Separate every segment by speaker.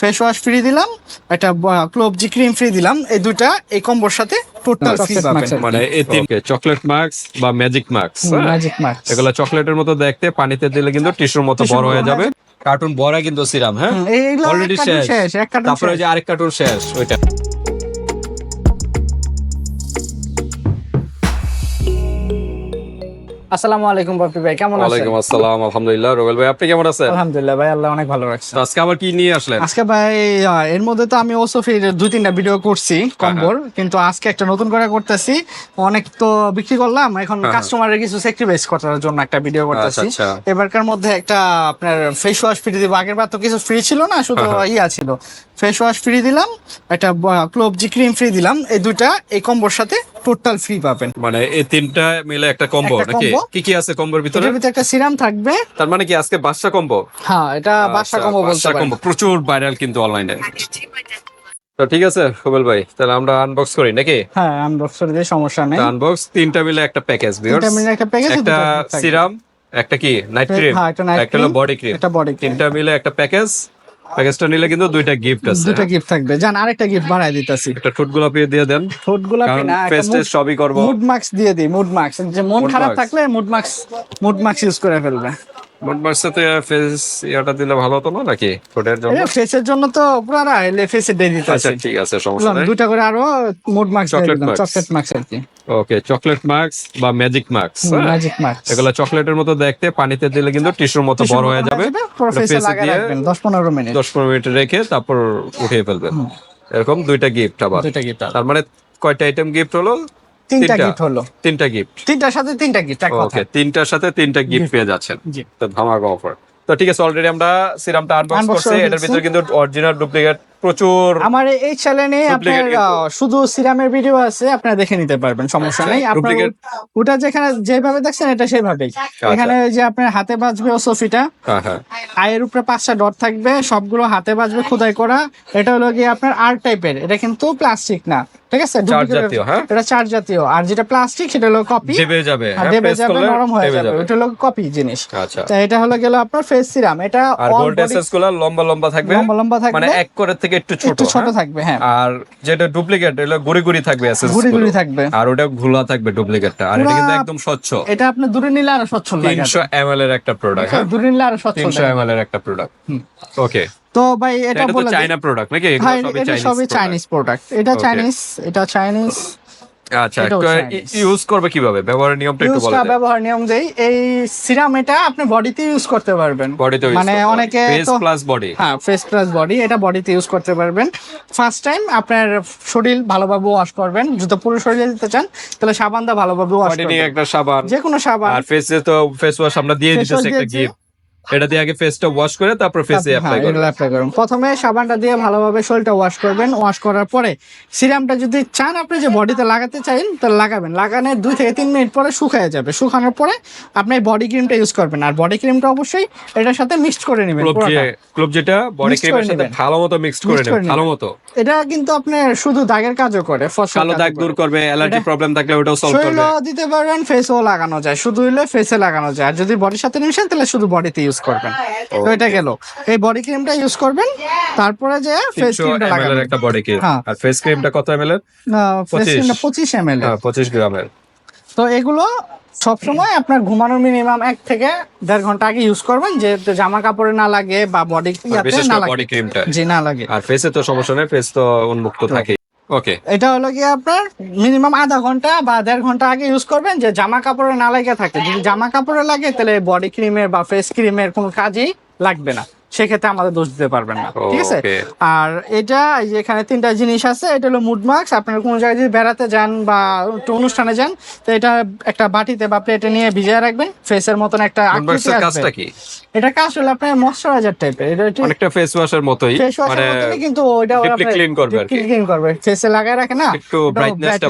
Speaker 1: Face wash free দিলাম একটা ক্লোবজি cream free দিলাম এই দুইটা এই কম্বোর সাথে টোটাল ফ্রি পাবেন।
Speaker 2: মানে চকলেট মার্কস বা ম্যাজিক মার্কস
Speaker 1: ম্যাজিক মার্কস
Speaker 2: এগুলো চকলেটের মতো দেখতে পানিতে দিলে কিন্তু টিস্যুর মতো বড় হয়ে যাবে। কার্টুন বড় কিন্তু সিরাম হ্যাঁ? অলরেডি শেষ। তারপরে যে আরেক কার্টুন শেষ ওইটা।
Speaker 1: আসসালামু আলাইকুম বাপি ভাই কেমন আছেন?
Speaker 2: ওয়ালাইকুম আসসালাম আলহামদুলিল্লাহ রোবেল ভাই আপনি কেমন আছেন?
Speaker 1: আলহামদুলিল্লাহ ভাই আল্লাহ অনেক ভালো রাখছে
Speaker 2: আজকে আবার কি নিয়ে আসলেন?
Speaker 1: আজকে ভাই এর মধ্যে তো আমি ওসফির দুই তিনটা ভিডিও করছি কম্বোর কিন্তু আজকে একটা নতুন করে করতেছি। অনেক তো বিক্রি করলাম এখন
Speaker 2: হ্যাঁ।
Speaker 1: কাস্টমারের কিছু স্যাক্রিফাইস করার জন্য একটা ভিডিও করতেছি।
Speaker 2: আচ্ছা, আচ্ছা।
Speaker 1: এবারকার মধ্যে একটা আপনার ফেস ওয়াশ ফ্রি দিব। আগের বার তো কিছু ফ্রি ছিল না শুধু
Speaker 2: হ্যাঁ,
Speaker 1: ইয়া ছিল। ফেস ওয়াশ ফ্রি দিলাম একটা ক্লোবজি ক্রিম ফ্রি দিলাম এই দুটা এই কম্বোর সাথে টোটাল ফ্রি পাবেন।
Speaker 2: মানে এই তিনটা মিলে একটা কম্বো নাকি? কি কি আছে কম্বোর ভিতরে?
Speaker 1: এটার ভিতরে একটা সিরাম থাকবে।
Speaker 2: তার মানে কি আজকে বাদশা কম্বো
Speaker 1: হ্যাঁ এটা বাসা কম্বো বলতে পারেন।
Speaker 2: কম্বো প্রচুর ভাইরাল কিন্তু অনলাইনে তো ঠিক আছে রোবেল ভাই তাহলে আমরা আনবক্স করি নাকি?
Speaker 1: হ্যাঁ আনবক্স করে দিয়ে সমস্যা নেই।
Speaker 2: আনবক্স তিনটা মিলে একটা প্যাকেজ
Speaker 1: তিনটা মিলে একটা package,
Speaker 2: একটা। সিরাম একটা কি? নাইট ক্রিম
Speaker 1: হ্যাঁ, একটা night
Speaker 2: একটা হলো বডি ক্রিম
Speaker 1: একটা body cream।
Speaker 2: তিনটা মিলে একটা প্যাকেজ প্যাকেজটা নিলে কিন্তু দুইটা গিফট আছে।
Speaker 1: দুটা গিফট থাকবে। জান আরেকটা গিফট বাড়াই দিতাছি।
Speaker 2: একটা ঠোঁট গোলাপি দিয়ে দেন।
Speaker 1: ঠোঁট গোলাপি না
Speaker 2: ফেস সবই করব।
Speaker 1: মুড মাস্ক দিয়ে দিই মুড মাস্ক যে মন খারাপ থাকলে mood mask mood mask use করে ফেলবে।
Speaker 2: মোট মার্কসে ফেস ইয়াটা দিলে ভালো হতো না নাকি? ঠোঁটের জন্য?
Speaker 1: ফেসের জন্য তো পুরো এলে ফেসে দিয়ে দিতেছি
Speaker 2: আচ্ছা ঠিক আছে সমস্যা নেই।
Speaker 1: দুটা করে আরও mood masks
Speaker 2: Chocolate
Speaker 1: chocolate masks আর কি।
Speaker 2: ওকে চকলেট মার্কস বা ম্যাজিক মার্কস
Speaker 1: ম্যাজিক মার্কস
Speaker 2: এগুলো চকলেটের মতো দেখতে পানিতে দিলে কিন্তু টিস্যুর মতো বড় হয়ে যাবে।
Speaker 1: ফেসে
Speaker 2: face এ
Speaker 1: লাগা
Speaker 2: দিয়ে
Speaker 1: রাখবেন 10 15 মিনিট।
Speaker 2: দশ পনেরো মিনিট রেখে তারপর উঠিয়ে ফেলবেন। এরকম দুইটা গিফট আবার।
Speaker 1: দুইটা গিফট
Speaker 2: তার মানে কয়টা আইটেম গিফট হলো?
Speaker 1: তিনটা গিফট হলো।
Speaker 2: তিনটা গিফট
Speaker 1: তিনটার সাথে তিনটা গিফট এক
Speaker 2: ওকে তিনটার সাথে তিনটা গিফট পেয়ে যাচ্ছেন। তো ধামাকা অফার তো ঠিক আছে অলরেডি আমরা সিরামটা আনবক্স করছি। এটার ভিতরে কিন্তু অরিজিনাল ডুপ্লিকেট প্রচুর
Speaker 1: আমার এই চ্যানেলে আপনার শুধু সিরামের ভিডিও আছে আপনারা দেখে নিতে পারবেন সমস্যা
Speaker 2: আচ্ছা,
Speaker 1: নেই। আপনার ওটা যেখানে যেভাবে দেখছেন এটা সেভাবেই। এখানে যে আপনার হাতে বাজবে ও সফিটা।
Speaker 2: হ্যাঁ হ্যাঁ।
Speaker 1: আয়ের উপরে পাঁচটা ডট থাকবে সবগুলো হাতে বাজবে খোদাই করা। এটা হলো গিয়ে আপনার আর টাইপের এটা কিন্তু প্লাস্টিক না ঠিক আছে?
Speaker 2: হ্যাঁ?
Speaker 1: এটা চার জাতীয়। আর যেটা প্লাস্টিক সেটা হলো কপি
Speaker 2: দেবে যাবে
Speaker 1: দেবে যাবে নরম হয়ে যাবে। ওটা হলো কপি জিনিস।
Speaker 2: আচ্ছা।
Speaker 1: এটা হলো গেল আপনার ফেস সিরাম এটা
Speaker 2: আর গোল্ডগুলো লম্বা লম্বা থাকবে।
Speaker 1: লম্বা লম্বা থাকবে।
Speaker 2: মানে এক করে থেকে একটু ছোট
Speaker 1: একটু ছোট
Speaker 2: হ্যাঁ?
Speaker 1: থাকবে হ্যাঁ।
Speaker 2: আর যেটা ডুপ্লিকেট এটা গুড়ি গুড়ি থাকবে এসেস
Speaker 1: গুড়ি গুড়ি। থাকবে।
Speaker 2: আর ওটা ঘোলা থাকবে ডুপ্লিকেটটা আর এটা কিন্তু একদম স্বচ্ছ।
Speaker 1: এটা আপনি দূরে নিলে আরও স্বচ্ছ লাগে।
Speaker 2: তিনশো এমএল এর একটা প্রোডাক্ট হ্যাঁ?
Speaker 1: দূরে নিলে আরও
Speaker 2: তিনশো
Speaker 1: লাগে।
Speaker 2: এমএল এর একটা প্রোডাক্ট ওকে
Speaker 1: তো ভাই এটা বলে।
Speaker 2: চাইনা প্রোডাক্ট নাকি? সবই চাইনিজ
Speaker 1: প্রোডাক্ট এটা চাইনিজ এটা চাইনিজ
Speaker 2: আচ্ছা ইউজ করবে কীভাবে? ব্যবহারের নিয়মটা একটু বলে
Speaker 1: ইউজটা
Speaker 2: দেন
Speaker 1: ব্যবহার নিয়ম দেই এই সিরাম এটা আপনি বডিতে ইউজ করতে পারবেন।
Speaker 2: বডিতে
Speaker 1: মানে অনেকে
Speaker 2: ফেস প্লাস বডি
Speaker 1: হ্যাঁ ফেস প্লাস বডি এটা বডিতে ইউজ করতে পারবেন। ফার্স্ট টাইম আপনার শরীর ভালোভাবে ওয়াশ করবেন। যদি পুরো শরীরে দিতে চান তাহলে সাবান দা ভালোভাবে ওয়াশ করবেন।
Speaker 2: একটা সাবান।
Speaker 1: যে কোনো সাবান।
Speaker 2: আর ফেসে তো ফেস ওয়াশ আমরা দিয়ে দিতেছি একটা গিফট এটা দিয়ে আগে ফেসটা ওয়াশ করে তারপর ফেসে অ্যাপ্লাই করবেন।
Speaker 1: করবেন। প্রথমে সাবানটা দিয়ে ভালোভাবে শরীরটা ওয়াশ করবেন। ওয়াশ করার পরে সিরামটা যদি চান আপনি যে বডিতে লাগাতে চাইন তাহলে লাগাবেন। লাগানোর দুই থেকে তিন মিনিট পরে শুকায় যাবে। শুকানোর পরে আপনি বডি ক্রিমটা ইউজ করবেন। আর বডি ক্রিমটা অবশ্যই এটার সাথে মিক্সড করে নেবেন
Speaker 2: ক্লোব যেটা বডি ক্রিমের সাথে ভালো মতো মিক্সড করে নেবেন ভালো মতো।
Speaker 1: এটা কিন্তু আপনার শুধু দাগের কাজও করে
Speaker 2: কালো দাগ দূর করবে অ্যালার্জি প্রবলেম থাকলে ওটাও সলভ করবে।
Speaker 1: শরীরও দিতে পারবেন ফেসও লাগানো যায়। শুধু হইলে ফেসে লাগানো যায়। আর যদি বডির সাথে মিশেন তাহলে শুধু বডিতে ইউজ করবেন। তো এটা গেল। এই বডি ক্রিমটা ইউজ করবেন তারপরে যে ফেস ক্রিমটা লাগাবেন।
Speaker 2: একটা বডি ক্রিম
Speaker 1: হ্যাঁ।
Speaker 2: আর ফেস ক্রিমটা কত এমএল এর?
Speaker 1: ফেস
Speaker 2: 25
Speaker 1: ক্রিমটা পঁচিশ। এম এল
Speaker 2: হ্যাঁ 25 গ্রামের
Speaker 1: তো এগুলো সবসময় আপনার ঘুমানোর মিনিমাম এক থেকে দেড় ঘণ্টা আগে ইউজ করবেন যে জামা কাপড়ে না লাগে বা বডি না লাগে।
Speaker 2: বডি ক্রিমটা
Speaker 1: জি না লাগে।
Speaker 2: আর ফেসে তো সমস্যা নেই ফেস তো উন্মুক্ত থাকে ওকে
Speaker 1: এটা হলো কি আপনার মিনিমাম আধা ঘণ্টা বা দেড় ঘণ্টা আগে ইউজ করবেন যে জামা কাপড়ে না লাগে থাকে। যদি জামা কাপড়ে লাগে, তাহলে বডি ক্রিমের বা ফেস ক্রিমের কোনো কাজেই লাগবে না। সেক্ষেত্রে আমাদের দোষ দিতে পারবেন না ঠিক আছে? আর এটা এখানে তিনটা জিনিস আছে এটা হলো মুড মার্কস আপনারা কোনো জায়গায় যদি বেড়াতে যান বা একটু অনুষ্ঠানে যান তো এটা একটা বাটিতে বা প্লেটে নিয়ে ভিজিয়ে রাখবেন। ফেসের মতন একটা আকৃতি
Speaker 2: কাজটা কি?
Speaker 1: এটা কাজ হলো আপনার ময়শ্চারাইজার টাইপের এটা
Speaker 2: অনেকটা ফেস ওয়াশের মতোই
Speaker 1: ফেস ওয়াশের
Speaker 2: মানে
Speaker 1: মতনই কিন্তু ওইটা
Speaker 2: deeply clean করবে আর
Speaker 1: ক্লিন করবে। ফেসে লাগায় রাখে না
Speaker 2: একটু ব্রাইটনেসটা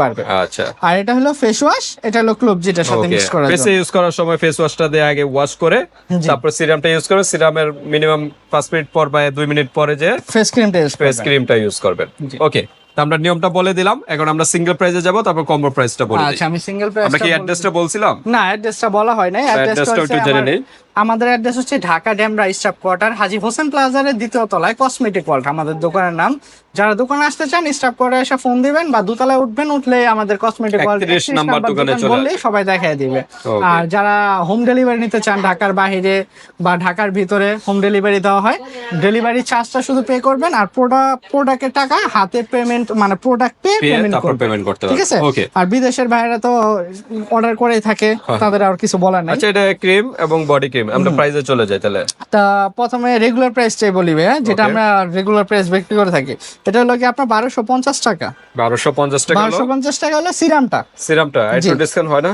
Speaker 2: বাড়বে। আচ্ছা।
Speaker 1: আর এটা হলো ফেস ওয়াশ এটা হলো ক্লোব যেটার সাথে মিক্স করা
Speaker 2: ফেসে ইউজ করার সময় ফেস ওয়াশটা দিয়ে আগে ওয়াশ করে। তারপর সিরামটা ইউজ করে সিরামের মিনিমাম পাঁচ মিনিট পর বা দুই মিনিট পরে যে
Speaker 1: ফেস ক্রিমটা ইউজ
Speaker 2: ফেস ক্রিমটা ইউজ করবেন। ওকে তো আমরা নিয়মটা বলে দিলাম। এখন আমরা সিঙ্গেল প্রাইসে যাব তারপর কম্বো প্রাইসটা বলি
Speaker 1: আচ্ছা আমি সিঙ্গেল প্রাইস
Speaker 2: আমরা কি অ্যাড্রেসটা বলছিলাম?
Speaker 1: না অ্যাড্রেসটা বলা হয় নাই।
Speaker 2: অ্যাড্রেসটা একটু জেনে নেই।
Speaker 1: আমাদের অ্যাড্রেস হচ্ছে ঢাকা ড্যামরা স্টাফ কোয়ার্টার হাজি হোসেন প্লাজারের দ্বিতীয় তলায় কসমেটিক ওয়ার্ল্ড। আমাদের দোকানের নাম। যারা দোকানে আসতে চান স্টাফ কোয়ার্টার এসে ফোন দিবেন বা দোতলায় উঠবেন উঠলে আমাদের কসমেটিক ওয়ার্ল্ড
Speaker 2: নাম্বার দোকানে
Speaker 1: সবাই দেখায় দিবে। আর যারা হোম ডেলিভারি নিতে চান ঢাকার বাইরে বা ঢাকার ভিতরে হোম ডেলিভারি দেওয়া হয় ডেলিভারি চার্জটা শুধু পে করবেন আর প্রোডাক্ট প্রোডাক্টের টাকা হাতে পেমেন্ট মানে প্রোডাক্ট পে পেমেন্ট
Speaker 2: পেমেন্ট করতে
Speaker 1: ঠিক আছে? আর বিদেশের বাইরে তো অর্ডার করেই থাকে
Speaker 2: হ্যাঁ।
Speaker 1: তাদের আর কিছু বলার নাই।
Speaker 2: আচ্ছা এটা ক্রিম এবং বডি ক্রিম আমরা প্রাইসে চলে যাই তাহলে।
Speaker 1: তা প্রথমে রেগুলার প্রাইসটাই বলিবে হ্যাঁ, যেটা আমরা রেগুলার প্রাইস বিক্রি করে থাকি। এটা হলো কি আপনার বারোশো পঞ্চাশ টাকা।
Speaker 2: বারোশো পঞ্চাশ টাকা
Speaker 1: বারোশো পঞ্চাশ টাকা হলো সিরামটা।
Speaker 2: সিরামটা একটু ডিসকাউন্ট হয় না?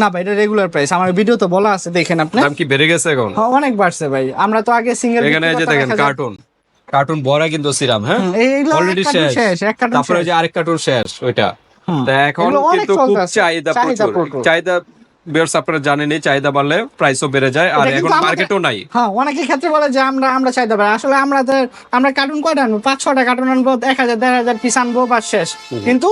Speaker 1: না ভাই এটা রেগুলার প্রাইস আমার ভিডিও তো বলা আছে দেখেন আপনি।
Speaker 2: দাম কি বেড়ে গেছে এখন?
Speaker 1: হ্যাঁ, অনেক বাড়ছে ভাই। আমরা তো আগে সিঙ্গেল
Speaker 2: এখানে এই যে দেখেন কার্টুন কার্টুন ভরা কিন্তু সিরাম হ্যাঁ? অলরেডি শেষ।
Speaker 1: শেষ এক কার্টুন
Speaker 2: তারপরে যে আরেক কার্টুন শেষ ওইটা। তা এখন কিন্তু খুব চাহিদা প্রচুর। চাহিদা বিয়ার্স আপনারা জানেনই চাহিদা বাড়লে প্রাইসও বেড়ে যায় আর এখন মার্কেটও নাই।
Speaker 1: হ্যাঁ অনেকের ক্ষেত্রে বলে যে আমরা আমরা পারি আসলে আমরা আমরা কার্টুন কয়টা আনব? পাঁচ ছটা কার্টুন আনব এক হাজার দেড় হাজার পিস আনব বা শেষ। কিন্তু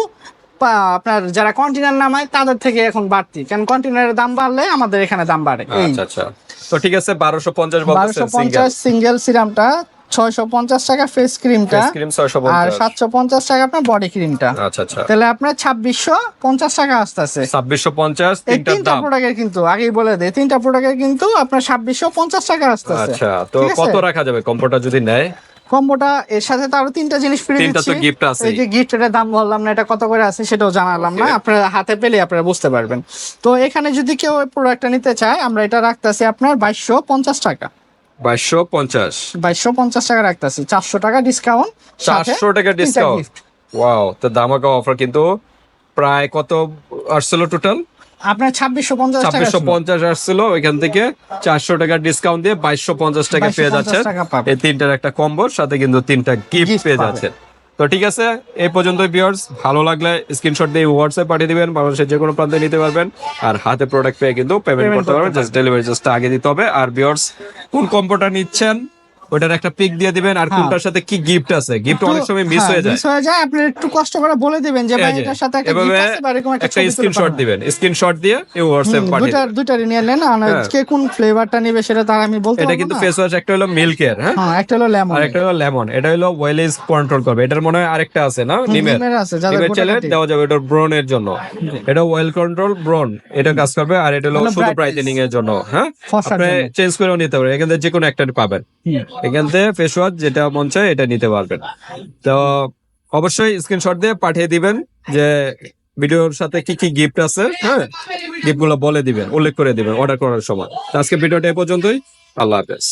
Speaker 1: আপনার যারা কন্টেনার নামায় তাদের থেকে এখন বাড়তি। কারণ কন্টেনারের দাম বাড়লে আমাদের এখানে দাম বাড়ে।
Speaker 2: আচ্ছা আচ্ছা। তো ঠিক আছে বারোশো পঞ্চাশ
Speaker 1: বারোশো পঞ্চাশ সিঙ্গেল সিরামটা ছয়শো পঞ্চাশ টাকা ফেস ক্রিমটা
Speaker 2: ক্রিম ছয়শো
Speaker 1: আর
Speaker 2: পঞ্চাশ
Speaker 1: সাতশো পঞ্চাশ টাকা আপনার বডি ক্রিমটা
Speaker 2: আচ্ছা আচ্ছা।
Speaker 1: তাহলে আপনার ছাব্বিশশো পঞ্চাশ টাকা আসতেছে।
Speaker 2: ছাব্বিশশো পঞ্চাশ
Speaker 1: এই
Speaker 2: তিনটার
Speaker 1: তিনটা
Speaker 2: দাম।
Speaker 1: প্রোডাক্টের কিন্তু আগেই বলে দেয় তিনটা প্রোডাক্টের কিন্তু আপনার ছাব্বিশশো পঞ্চাশ টাকা আসতেছে।
Speaker 2: আচ্ছা তো কত রাখা যাবে? কম্পোটা যদি নেয়?
Speaker 1: কম্বোটা এর সাথে তো আরও তিনটা জিনিস ফ্রি
Speaker 2: তিনটা তো
Speaker 1: দিচ্ছি।
Speaker 2: gift আছেই।
Speaker 1: এই যে গিফট এর দাম বললাম না এটা কত করে আছে সেটাও জানালাম না। আপনারা হাতে পেলে আপনারা বুঝতে পারবেন। তো এখানে যদি কেউ প্রোডাক্টটা নিতে চায় আমরা এটা রাখতেছি আপনার বাইশশো পঞ্চাশ টাকা।
Speaker 2: বাইশশো পঞ্চাশ।
Speaker 1: বাইশশো পঞ্চাশ টাকা রাখতেছি। চারশো টাকা ডিসকাউন্ট
Speaker 2: চারশো টাকা ডিসকাউন্ট ওয়াও তো দামাকা অফার কিন্তু প্রায় কত আসছিল টোটাল
Speaker 1: আপনার ছাব্বিশশো পঞ্চাশ
Speaker 2: ছাব্বিশশো পঞ্চাশ আসছিল ওইখান থেকে চারশো টাকার ডিসকাউন্ট দিয়ে বাইশশো পঞ্চাশ টাকা পেয়ে
Speaker 1: 2250
Speaker 2: যাচ্ছেন এই তিনটার একটা কম্বোর সাথে কিন্তু তিনটা গিফট পেয়ে
Speaker 1: যাচ্ছে
Speaker 2: যাচ্ছেন। তো ঠিক আছে এই পর্যন্ত বিয়ার্স ভালো লাগলে স্ক্রিনশট দিয়ে হোয়াটসঅ্যাপ পাঠিয়ে দিবেন বাংলাদেশের যে কোনো প্রান্তে নিতে পারবেন। আর হাতে প্রোডাক্ট পেয়ে কিন্তু পেমেন্ট করতে পারবেন জাস্ট ডেলিভারি জাস্ট আগে দিতে হবে। আর বিয়ার্স কোন কম্পিউটার নিচ্ছেন? ওটার একটা পিক দিয়ে দিবেন আর কোনটার সাথে কি গিফট আছে? গিফট অনেক সময় মিস
Speaker 1: হ্যাঁ,
Speaker 2: হয়ে যায়।
Speaker 1: miss হয়ে যায় আপনি একটু কষ্ট করে বলে দিবেন যে ভাই এটার সাথে একটা gift আছে বা এরকম একটা
Speaker 2: স্ক্রিনশট দিবেন। স্ক্রিনশট দিয়ে এই হোয়াটসঅ্যাপ পাঠিয়ে
Speaker 1: দুইটার
Speaker 2: দিবেন।
Speaker 1: দুইটারই নিয়ে নেন আর
Speaker 2: হ্যাঁ।
Speaker 1: কে কোন ফ্লেভারটা নেবে সেটা তার আমি বলতে
Speaker 2: এটা কিন্তু ফেস ওয়াশ একটা হলো মিল্কের হ্যাঁ?
Speaker 1: হ্যাঁ একটা হলো লেমন
Speaker 2: আর একটা হলো লেমন এটা হলো ওয়েলেজ কন্ট্রোল করবে। এটার মনে হয় আরেকটা আছে না? নিমের।
Speaker 1: আছে, যাদের
Speaker 2: দেওয়া যাবে এটা ব্রনের জন্য। এটা ওয়েল কন্ট্রোল ব্রন এটা কাজ করবে আর এটা হলো
Speaker 1: হলো
Speaker 2: শুধু ব্রাইটেনিং এর জন্য হ্যাঁ? আপনি চেঞ্জ করেও নিতে পারেন এখান থেকে যে কোনো একটা পাবেন। এখান থেকে ফেস ওয়াশ যেটা মন চায় এটা নিতে পারবেন। তো অবশ্যই স্ক্রিনশট দিয়ে পাঠিয়ে দিবেন যে ভিডিওর সাথে কি কি গিফট আছে হ্যাঁ? গিফটগুলো বলে দিবেন, উল্লেখ করে দিবেন অর্ডার করার সময়। আজকে ভিডিওটা এ পর্যন্তই। আল্লাহ হাফেজ।